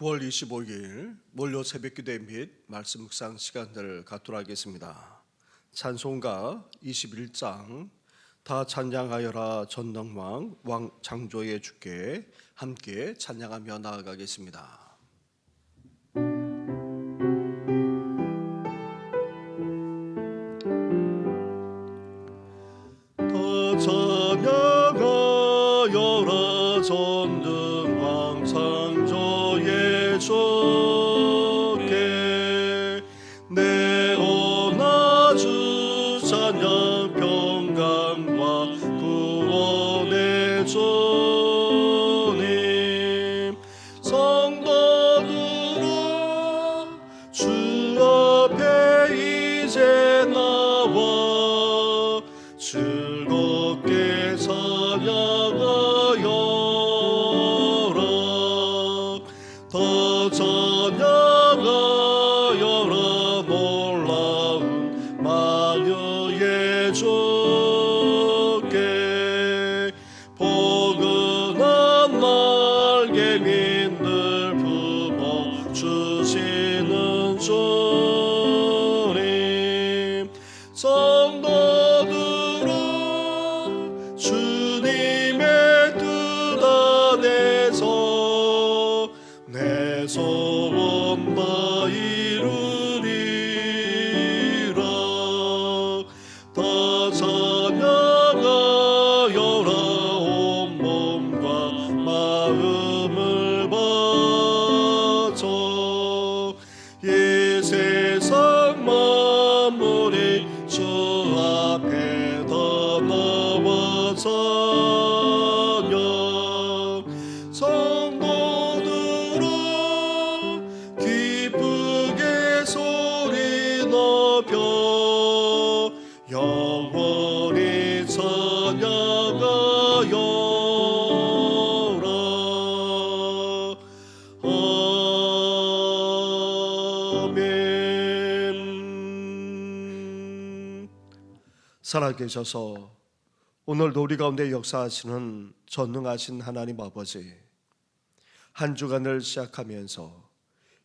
9월 25일 몰려 새벽 기도 및 말씀 묵상 시간들을 갖도록 하겠습니다. 찬송가 21장 다 찬양하여라 전능왕 왕 창조의 주께 함께 찬양하며 나아가겠습니다. 내 찬양하여라 아멘. 살아계셔서 오늘도 우리 가운데 역사하시는 전능하신 하나님 아버지 한 주간을 시작하면서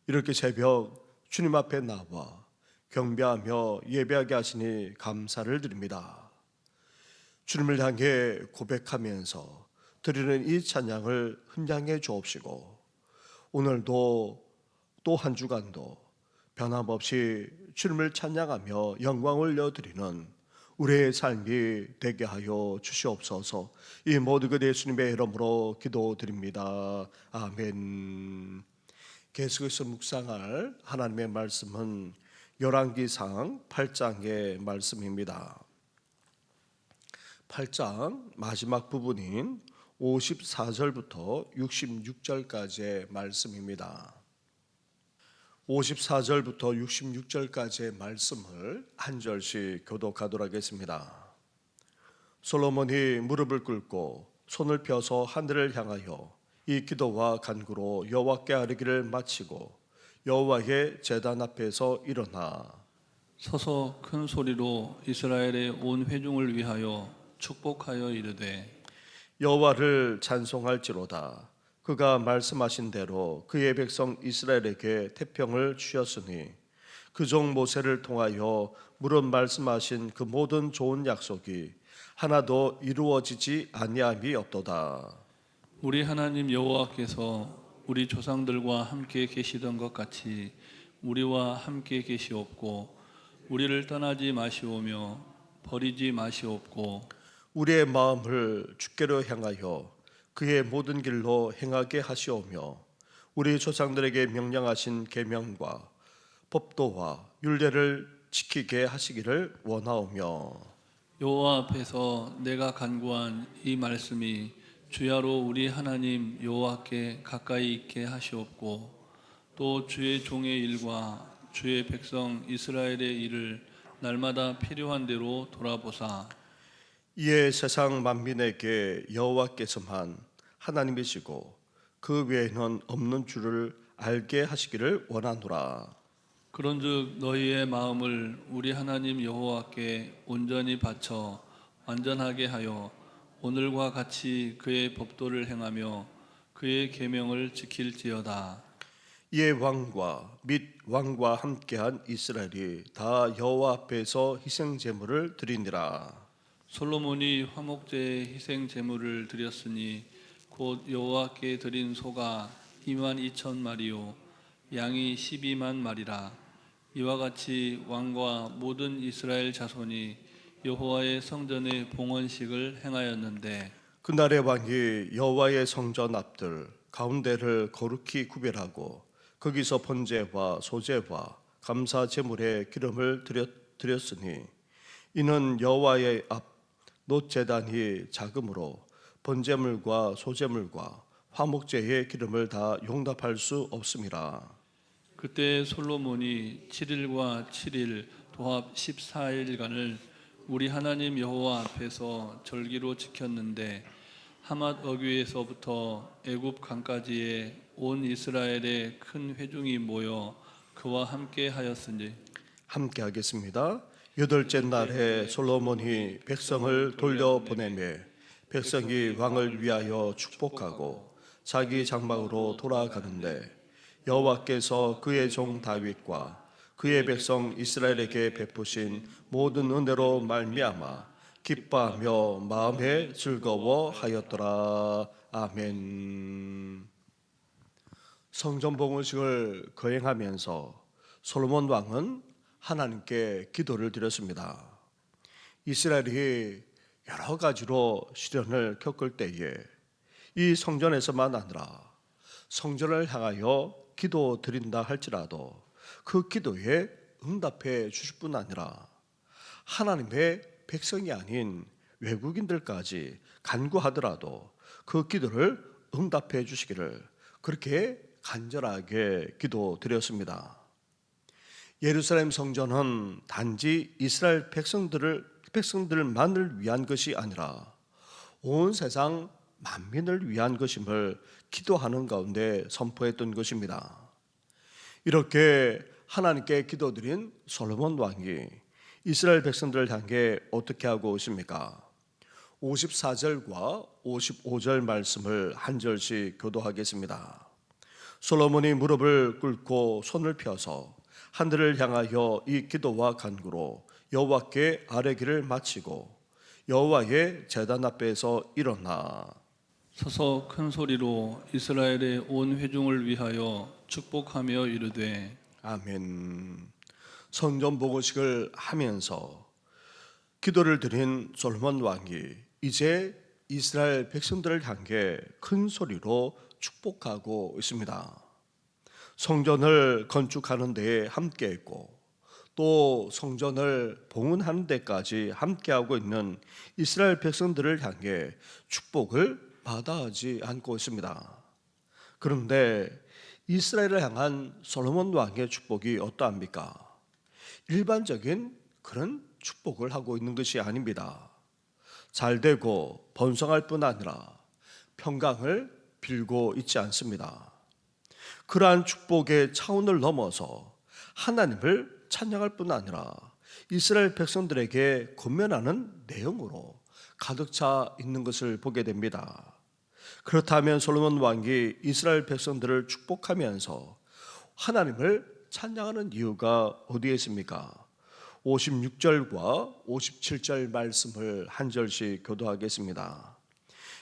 이렇게 새벽 주님 앞에 나와 경배하며 예배하게 하시니 감사를 드립니다. 주님을 향해 고백하면서 드리는 이 찬양을 흔량해 주옵시고 오늘도 또 한 주간도 변함없이 주님을 찬양하며 영광을 올려드리는 우리의 삶이 되게 하여 주시옵소서. 이 모든 것 예수님의 이름으로 기도드립니다. 아멘. 계속해서 묵상할 하나님의 말씀은 열왕기상 8장의 말씀입니다. 8장 마지막 부분인 54절부터 66절까지의 말씀입니다. 54절부터 66절까지의 말씀을 한 절씩 교독하도록 하겠습니다. 솔로몬이 무릎을 꿇고 손을 펴서 하늘을 향하여 이 기도와 간구로 여호와께 아뢰기를 마치고 여호와의 제단 앞에서 일어나 서서 큰 소리로 이스라엘의 온 회중을 위하여 축복하여 이르되 여호와를 찬송할지로다. 그가 말씀하신 대로 그의 백성 이스라엘에게 태평을 주셨으니 그 종 모세를 통하여 무릇 말씀하신 그 모든 좋은 약속이 하나도 이루어지지 아니함이 없도다. 우리 하나님 여호와께서 우리 조상들과 함께 계시던 것 같이 우리와 함께 계시옵고 우리를 떠나지 마시오며 버리지 마시옵고 우리의 마음을 주께로 향하여 그의 모든 길로 행하게 하시오며 우리 조상들에게 명령하신 계명과 법도와 율례를 지키게 하시기를 원하오며. 여호와 앞에서 내가 간구한 이 말씀이 주야로 우리 하나님 여호와께 가까이 있게 하시옵고 또 주의 종의 일과 주의 백성 이스라엘의 일을 날마다 필요한 대로 돌아보사 이에 세상 만민에게 여호와께서만 하나님이시고 그 외에는 없는 줄을 알게 하시기를 원하노라. 그런즉 너희의 마음을 우리 하나님 여호와께 온전히 바쳐 완전하게 하여 오늘과 같이 그의 법도를 행하며 그의 계명을 지킬지어다. 이에 왕과 및 왕과 함께한 이스라엘이 다 여호와 앞에서 희생 제물을 드리니라. 솔로몬이 화목제의 희생 제물을 드렸으니 곧 여호와께 드린 소가 2만 2천 마리요 양이 12만 마리라. 이와 같이 왕과 모든 이스라엘 자손이 여호와의 성전의 봉헌식을 행하였는데 그날의 왕이 여호와의 성전 앞들 가운데를 거룩히 구별하고 거기서 번제와 소제와 감사 제물의 기름을 드렸, 드렸으니 이는 여호와의 앞 노제단이 작음으로 번제물과 소제물과 화목제의 기름을 다 용납할 수 없음이라 그때 솔로몬이 7일과 7일 도합 14일간을 우리 하나님 여호와 앞에서 절기로 지켰는데 하맛 어귀에서부터 애굽 강까지의 온 이스라엘의 큰 회중이 모여 그와 함께 하였으니 함께 하겠습니다. 여덟째 날에 솔로몬이 백성을 돌려보내매 백성이 왕을 위하여 축복하고 자기 장막으로 돌아가는데 여호와께서 그의 종 다윗과 그의 백성 이스라엘에게 베푸신 모든 은혜로 말미암아 기뻐하며 마음에 즐거워하였더라. 아멘. 성전 봉헌식을 거행하면서 솔로몬 왕은 하나님께 기도를 드렸습니다. 이스라엘이 여러 가지로 시련을 겪을 때에 이 성전에서만 아니라 성전을 향하여 기도 드린다 할지라도 그 기도에 응답해 주실 뿐 아니라 하나님의 백성이 아닌 외국인들까지 간구하더라도 그 기도를 응답해 주시기를 그렇게 간절하게 기도드렸습니다. 예루살렘 성전은 단지 이스라엘 백성들을 백성들만을 위한 것이 아니라 온 세상 만민을 위한 것임을 기도하는 가운데 선포했던 것입니다. 이렇게 하나님께 기도드린 솔로몬 왕이 이스라엘 백성들을 향해 어떻게 하고 있습니까? 54절과 55절 말씀을 한 절씩 교도하겠습니다. 솔로몬이 무릎을 꿇고 손을 펴서 하늘을 향하여 이 기도와 간구로 여호와께 아뢰기를 마치고 여호와의 제단 앞에서 일어나 서서 큰 소리로 이스라엘의 온 회중을 위하여 축복하며 이르되 아멘. 성전 보고식을 하면서 기도를 드린 솔로몬 왕이 이제 이스라엘 백성들을 향해 큰 소리로 축복하고 있습니다. 성전을 건축하는 데에 함께 했고 또 성전을 봉헌하는 데까지 함께하고 있는 이스라엘 백성들을 향해 축복을 받아하지 않고 있습니다. 그런데 이스라엘을 향한 솔로몬 왕의 축복이 어떠합니까? 일반적인 그런 축복을 하고 있는 것이 아닙니다. 잘 되고 번성할 뿐 아니라 평강을 빌고 있지 않습니다. 그러한 축복의 차원을 넘어서 하나님을 찬양할 뿐 아니라 이스라엘 백성들에게 권면하는 내용으로 가득 차 있는 것을 보게 됩니다. 그렇다면 솔로몬 왕이 이스라엘 백성들을 축복하면서 하나님을 찬양하는 이유가 어디에 있습니까? 56절과 57절 말씀을 한 절씩 교도하겠습니다.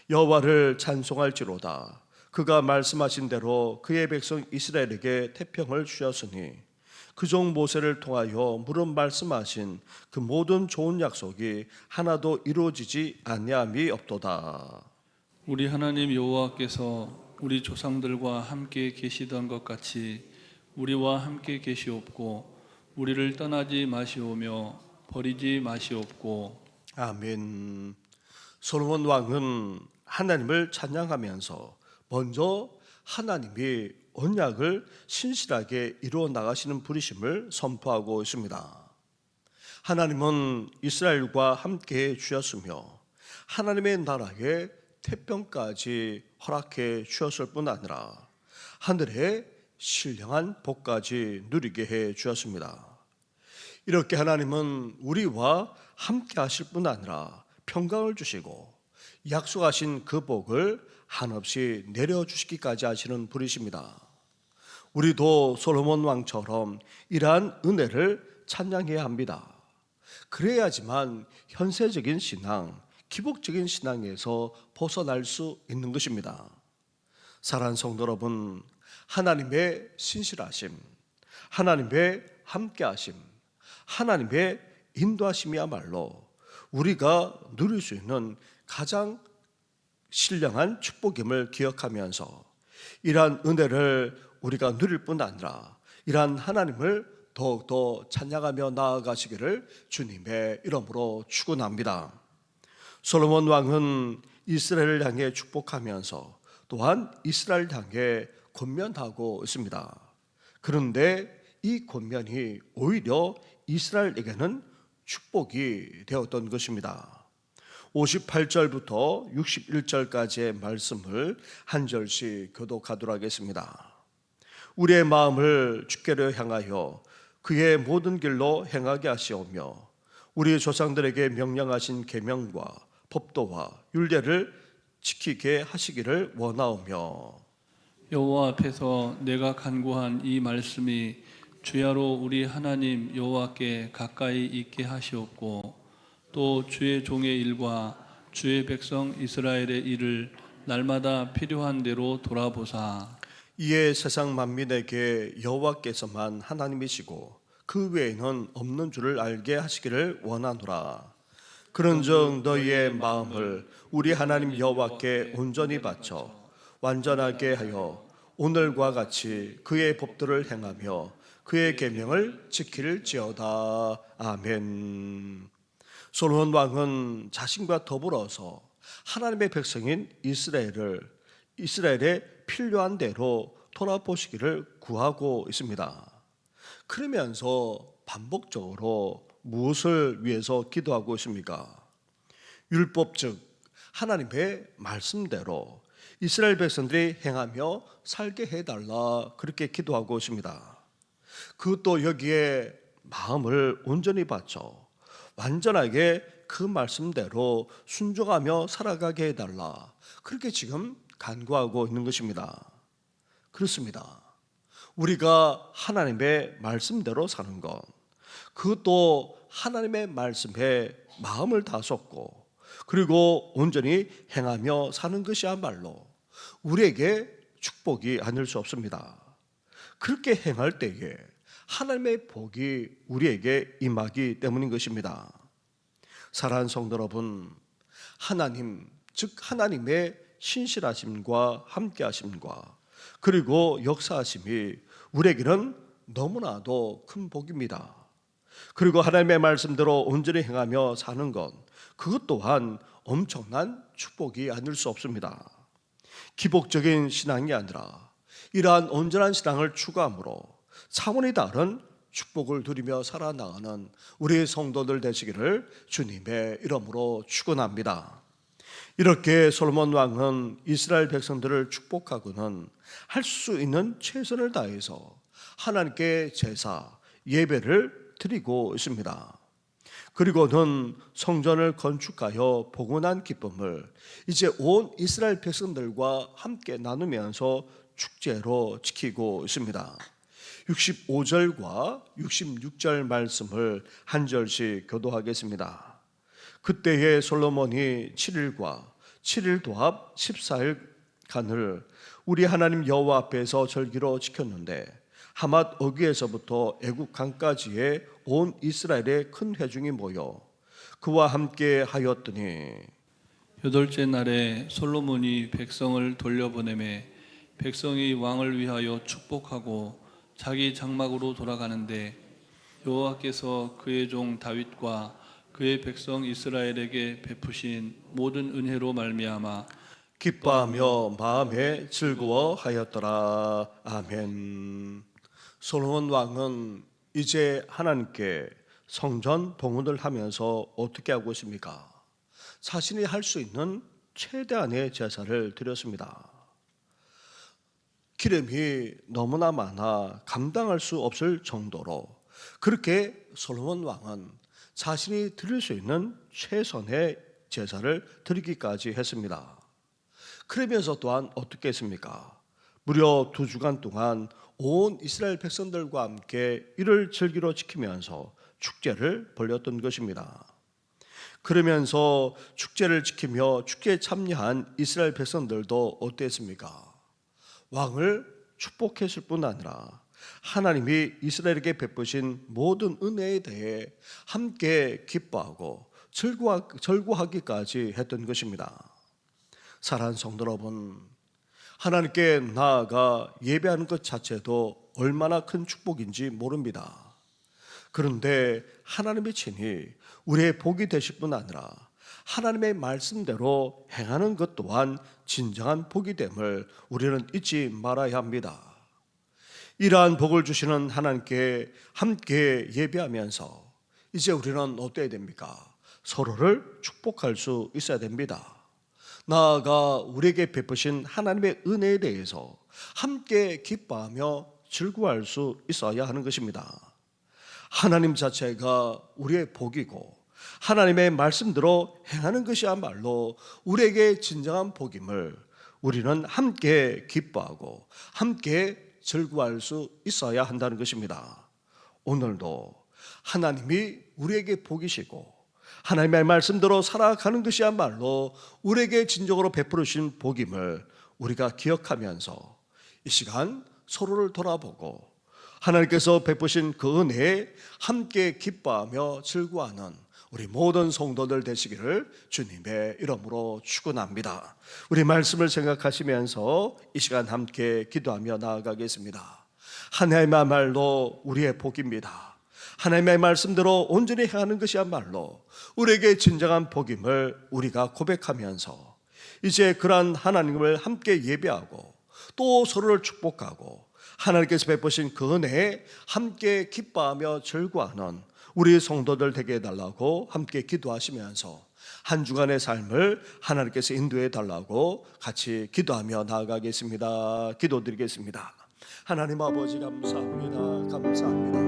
여호와를 찬송할지로다. 그가 말씀하신 대로 그의 백성 이스라엘에게 태평을 주셨으니 그 종 모세를 통하여 무릇 말씀하신 그 모든 좋은 약속이 하나도 이루어지지 아니함이 없도다. 우리 하나님 여호와께서 우리 조상들과 함께 계시던 것 같이 우리와 함께 계시옵고 우리를 떠나지 마시오며 버리지 마시옵고 아멘. 솔로몬 왕은 하나님을 찬양하면서 먼저 하나님이 언약을 신실하게 이루어 나가시는 부리심을 선포하고 있습니다. 하나님은 이스라엘과 함께 주셨으며 하나님의 나라에 태평까지 허락해 주었을 뿐 아니라 하늘의 신령한 복까지 누리게 해 주었습니다. 이렇게 하나님은 우리와 함께 하실 뿐 아니라 평강을 주시고 약속하신 그 복을 한없이 내려주시기까지 하시는 분이십니다. 우리도 솔로몬 왕처럼 이러한 은혜를 찬양해야 합니다. 그래야지만 현세적인 신앙, 기복적인 신앙에서 벗어날 수 있는 것입니다. 사랑하는 성도 여러분, 하나님의 신실하심, 하나님의 함께하심, 하나님의 인도하심이야말로 우리가 누릴 수 있는 가장 신령한 축복임을 기억하면서 이러한 은혜를 우리가 누릴 뿐 아니라 이러한 하나님을 더욱더 찬양하며 나아가시기를 주님의 이름으로 축원합니다. 솔로몬 왕은 이스라엘을 향해 축복하면서 또한 이스라엘 향해 권면하고 있습니다. 그런데 이 권면이 오히려 이스라엘에게는 축복이 되었던 것입니다. 58절부터 61절까지의 말씀을 한 절씩 교독하도록 하겠습니다. 우리의 마음을 주께로 향하여 그의 모든 길로 행하게 하시오며 우리 조상들에게 명령하신 계명과 법도와 율례를 지키게 하시기를 원하오며 여호와 앞에서 내가 간구한 이 말씀이 주야로 우리 하나님 여호와께 가까이 있게 하시옵고 또 주의 종의 일과 주의 백성 이스라엘의 일을 날마다 필요한 대로 돌아보사 이에 세상 만민에게 여호와께서만 하나님이시고 그 외에는 없는 줄을 알게 하시기를 원하노라. 그런즉 너희의 마음을 우리 하나님 여호와께 온전히 바쳐 완전하게 하여 오늘과 같이 그의 법도를 행하며 그의 계명을 지킬지어다. 아멘. 솔로몬 왕은 자신과 더불어서 하나님의 백성인 이스라엘을 이스라엘의 필요한 대로 돌아보시기를 구하고 있습니다. 그러면서 반복적으로 무엇을 위해서 기도하고 있습니까? 율법 즉 하나님의 말씀대로 이스라엘 백성들이 행하며 살게 해달라 그렇게 기도하고 있습니다. 그것도 여기에 마음을 온전히 바쳐 완전하게 그 말씀대로 순종하며 살아가게 해달라 그렇게 지금 간구하고 있는 것입니다. 그렇습니다. 우리가 하나님의 말씀대로 사는 것, 그것도 하나님의 말씀에 마음을 다 쏟고, 그리고 온전히 행하며 사는 것이야말로 우리에게 축복이 아닐 수 없습니다. 그렇게 행할 때에 하나님의 복이 우리에게 임하기 때문인 것입니다. 사랑하는 성도 여러분, 하나님, 즉 하나님의 신실하심과 함께하심과 그리고 역사하심이 우리에게는 너무나도 큰 복입니다. 그리고 하나님의 말씀대로 온전히 행하며 사는 것, 그것 또한 엄청난 축복이 아닐 수 없습니다. 기복적인 신앙이 아니라 이러한 온전한 신앙을 추구함으로 차원이 다른 축복을 누리며 살아나가는 우리 성도들 되시기를 주님의 이름으로 축원합니다. 이렇게 솔로몬 왕은 이스라엘 백성들을 축복하고는 할 수 있는 최선을 다해서 하나님께 제사 예배를 드리고 있습니다. 그리고는 성전을 건축하여 복원한 기쁨을 이제 온 이스라엘 백성들과 함께 나누면서 축제로 지키고 있습니다. 65절과 66절 말씀을 한 절씩 교도하겠습니다. 그때에 솔로몬이 7일과 7일 도합 14일간을 우리 하나님 여호와 앞에서 절기로 지켰는데 하맛 어귀에서부터 애국 강까지의 온 이스라엘의 큰 회중이 모여 그와 함께 하였더니 여덟째 날에 솔로몬이 백성을 돌려보내매 백성이 왕을 위하여 축복하고 자기 장막으로 돌아가는데 여호와께서 그의 종 다윗과 그의 백성 이스라엘에게 베푸신 모든 은혜로 말미암아 기뻐하며 마음에 즐거워하였더라 아멘. 솔로몬 왕은 이제 하나님께 성전 봉헌을 하면서 어떻게 하고 있습니까? 자신이 할 수 있는 최대한의 제사를 드렸습니다. 기름이 너무나 많아 감당할 수 없을 정도로 그렇게 솔로몬 왕은 자신이 드릴 수 있는 최선의 제사를 드리기까지 했습니다. 그러면서 또한 어떻게 했습니까? 무려 두 주간 동안 온 이스라엘 백성들과 함께 이를 즐기러 지키면서 축제를 벌였던 것입니다. 그러면서 축제를 지키며 축제에 참여한 이스라엘 백성들도 어땠습니까? 왕을 축복했을 뿐 아니라 하나님이 이스라엘에게 베푸신 모든 은혜에 대해 함께 기뻐하고 절구하기까지 했던 것입니다. 사랑하는 성도 여러분, 하나님께 나아가 예배하는 것 자체도 얼마나 큰 축복인지 모릅니다. 그런데 하나님의 친히 우리의 복이 되실 뿐 아니라 하나님의 말씀대로 행하는 것 또한 진정한 복이 됨을 우리는 잊지 말아야 합니다. 이러한 복을 주시는 하나님께 함께 예배하면서 이제 우리는 어때야 됩니까? 서로를 축복할 수 있어야 됩니다. 나아가 우리에게 베푸신 하나님의 은혜에 대해서 함께 기뻐하며 즐거워할 수 있어야 하는 것입니다. 하나님 자체가 우리의 복이고 하나님의 말씀대로 행하는 것이야말로 우리에게 진정한 복임을 우리는 함께 기뻐하고 함께 즐거워할 수 있어야 한다는 것입니다. 오늘도 하나님이 우리에게 복이시고 하나님의 말씀대로 살아가는 것이야말로 우리에게 진정으로 베풀으신 복임을 우리가 기억하면서 이 시간 서로를 돌아보고 하나님께서 베푸신 그 은혜에 함께 기뻐하며 즐거워하는 우리 모든 성도들 되시기를 주님의 이름으로 축원합니다. 우리 말씀을 생각하시면서 이 시간 함께 기도하며 나아가겠습니다. 하나님의 말로 우리의 복입니다. 하나님의 말씀대로 온전히 행하는 것이야말로 우리에게 진정한 복임을 우리가 고백하면서 이제 그러한 하나님을 함께 예배하고 또 서로를 축복하고 하나님께서 베푸신 그 은혜에 함께 기뻐하며 즐거워하는 우리 성도들 되게 해달라고 함께 기도하시면서 한 주간의 삶을 하나님께서 인도해 달라고 같이 기도하며 나아가겠습니다. 기도드리겠습니다. 하나님 아버지 감사합니다. 감사합니다.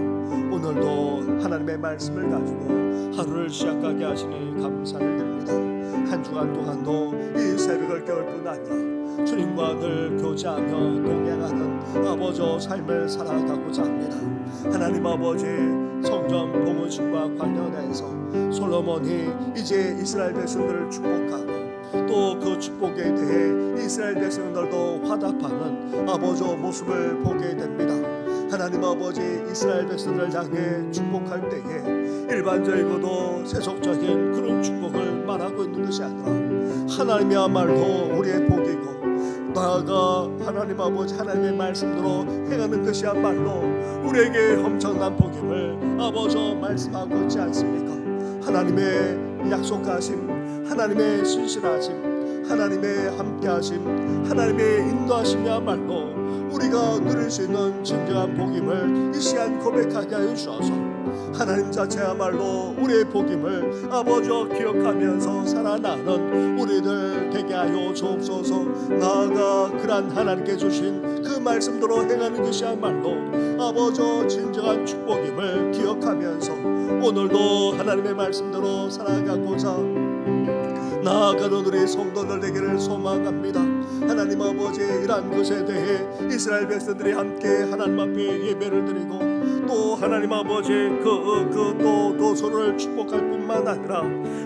오늘도 하나님의 말씀을 가지고 하루를 시작하게 하시니 감사를 드립니다. 한 주간 동안도 이 새벽을 깨울 뿐 아니라 주님과 늘 교제하며 동행하는 아버지 삶을 살아가고자 합니다. 하나님 아버지 성전 봉헌신과 관련해서 솔로몬이 이제 이스라엘 백성들을 축복하고 또 그 축복에 대해 이스라엘 백성들도 화답하는 아버지 모습을 보게 됩니다. 하나님 아버지 이스라엘 백성들을 향해 축복할 때에 일반적이고도 세속적인 그런 축복을 말하고 있는 것이 아니라 하나님이야말로 우리의 복이고 나아가 하나님 아버지 하나님의 말씀대로 행하는 것이야말로 우리에게 엄청난 복임을 아버지 말씀하고 있지 않습니까? 하나님의 약속하심, 하나님의 신실하심, 하나님의 함께하심, 하나님의 인도하심이야말로 우리가 누릴 수 있는 진정한 복임을 이 시간 고백하게 하여 주셔서. 하나님 자체야말로 우리의 복임을 아버지와 기억하면서 살아나는 우리들 되게 하여 주옵소서. 나아가 그란 하나님께 주신 그 말씀대로 행하는 것이야말로 아버지 진정한 축복임을 기억하면서 오늘도 하나님의 말씀대로 살아가고자 나아가는 우리 성도들 되기를 소망합니다. 하나님 아버지 이러한 것에 대해 이스라엘 백성들이 함께 하나님 앞에 예배를 드리고 또 하나님 아버지 그그또 또 서로를 축복할 뿐만 아니라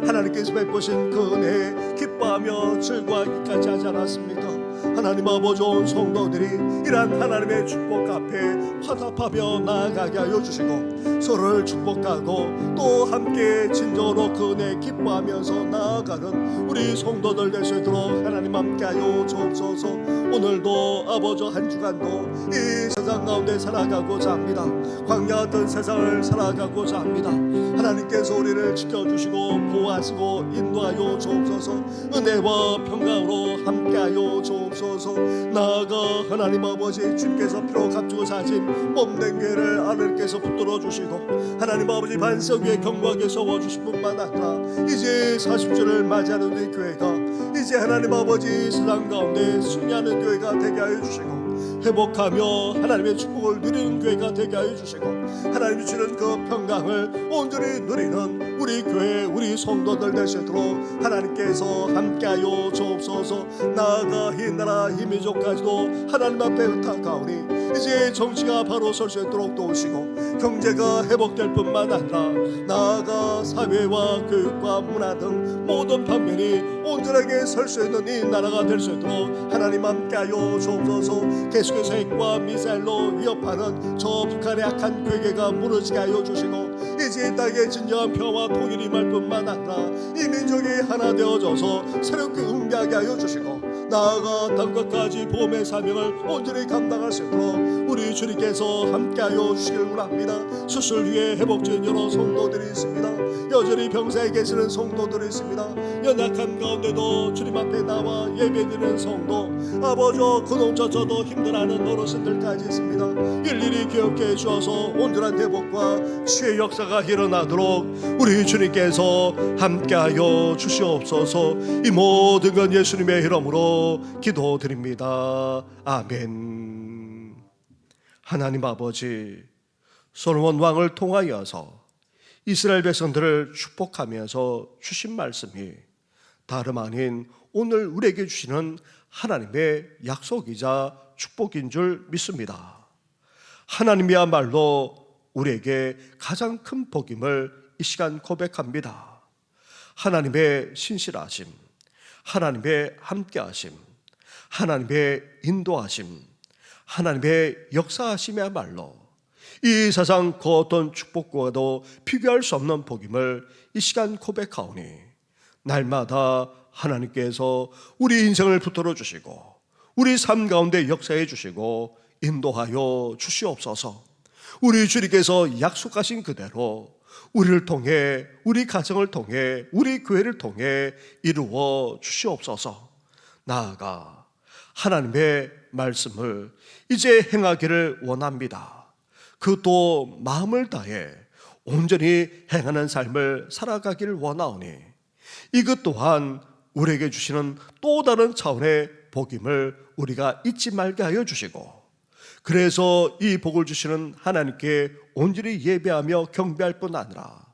하나님께서 베푸신 그 은혜 기뻐하며 즐거워하기까지 하지 않았습니까? 하나님 아버지 온 성도들이 이러한 하나님의 축복 앞에 화답하며 나아가게 하여 주시고 서로를 축복하고 또 함께 진정으로 그 은혜 기뻐하면서 나아가는 우리 성도들 있도록 하나님 함께 하여 주옵소서. 오늘도 아버지 한 주간도 이 세상 가운데 살아가고자 합니다. 광야같은 세상을 살아가고자 합니다 하나님께서 우리를 지켜주시고 보호하시고 인도하여 주옵소서. 은혜와 평강으로 함께하여 주옵소서. 나아가 하나님 아버지 주께서 피로 값주고 사신 몸된 괴를 하늘께서 붙들어 주시고 하나님 아버지 반석 위에 경고하게 세워주실 뿐만 아니라 이제 40주를 맞이하는 우리 교회가 이제 하나님 아버지 세상 가운데 승리하는 교회가 되게 하여 주시고 회복하며 하나님의 축복을 누리는 교회가 되게 하여 주시고 하나님이 주는 그 평강을 온전히 누리는 우리 교회 우리 성도들 되시도록 하나님께서 함께하여 주옵소서. 나아가 이 나라 이 민족까지도 하나님 앞에 의탁하오니 이제 정치가 바로 설 수 있도록 도우시고 경제가 회복될 뿐만 아니라 나아가 사회와 교육과 문화 등 모든 방면이 온전하게 설 수 있는 이 나라가 될 수 있도록 하나님 함께하여 주옵소서. 계속 해서 핵과 미사일로 위협하는 저 북한의 악한 괴계가 무너지게 하여 주시고 이제 이 땅에 진정한 평화 통일이 말 뿐만 아니라 이 민족이 하나 되어져서 새롭게 응비하게 하여 주시고 나아가 땅끝까지 보험의 사명을 온전히 감당할 수 있도록 우리 주님께서 함께하여 주시길 원합니다. 수술 위에 회복된 여러 성도들이 있습니다. 여전히 병사에 계시는 성도들이 있습니다. 연약한 가운데도 주님 앞에 나와 예배드리는 성도 아버지 그놈저 저도 힘들어하는 어르신들까지 있습니다. 일일이 기억해 주셔서 온전한 회복과 치유의 역사가 일어나도록 우리 주님께서 함께하여 주시옵소서. 이 모든 건 예수님의 이름으로 기도드립니다 아멘 하나님 아버지 솔로몬 왕을 통하여서 이스라엘 백성들을 축복하면서 주신 말씀이 다름 아닌 오늘 우리에게 주시는 하나님의 약속이자 축복인 줄 믿습니다. 하나님이야말로 우리에게 가장 큰 복임을 이 시간 고백합니다. 하나님의 신실하심, 하나님의 함께하심, 하나님의 인도하심, 하나님의 역사하심이야말로 이 세상 그 어떤 축복과도 비교할 수 없는 복임을 이 시간 고백하오니 날마다 하나님께서 우리 인생을 붙들어 주시고 우리 삶 가운데 역사해 주시고 인도하여 주시옵소서. 우리 주님께서 약속하신 그대로 우리를 통해 우리 가정을 통해 우리 교회를 통해 이루어 주시옵소서. 나아가 하나님의 말씀을 이제 행하기를 원합니다. 그또 마음을 다해 온전히 행하는 삶을 살아가기를 원하오니 이것 또한 우리에게 주시는 또 다른 차원의 복임을 우리가 잊지 말게 하여 주시고 그래서 이 복을 주시는 하나님께 온전히 예배하며 경배할 뿐 아니라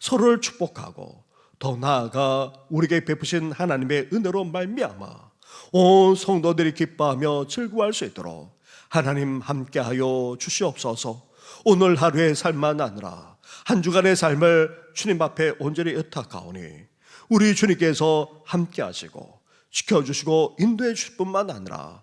서로를 축복하고 더 나아가 우리에게 베푸신 하나님의 은혜로 말미암아 온 성도들이 기뻐하며 즐거워할 수 있도록 하나님 함께하여 주시옵소서. 오늘 하루의 삶만 아니라 한 주간의 삶을 주님 앞에 온전히 의탁하오니 우리 주님께서 함께하시고 지켜주시고 인도해 주실 뿐만 아니라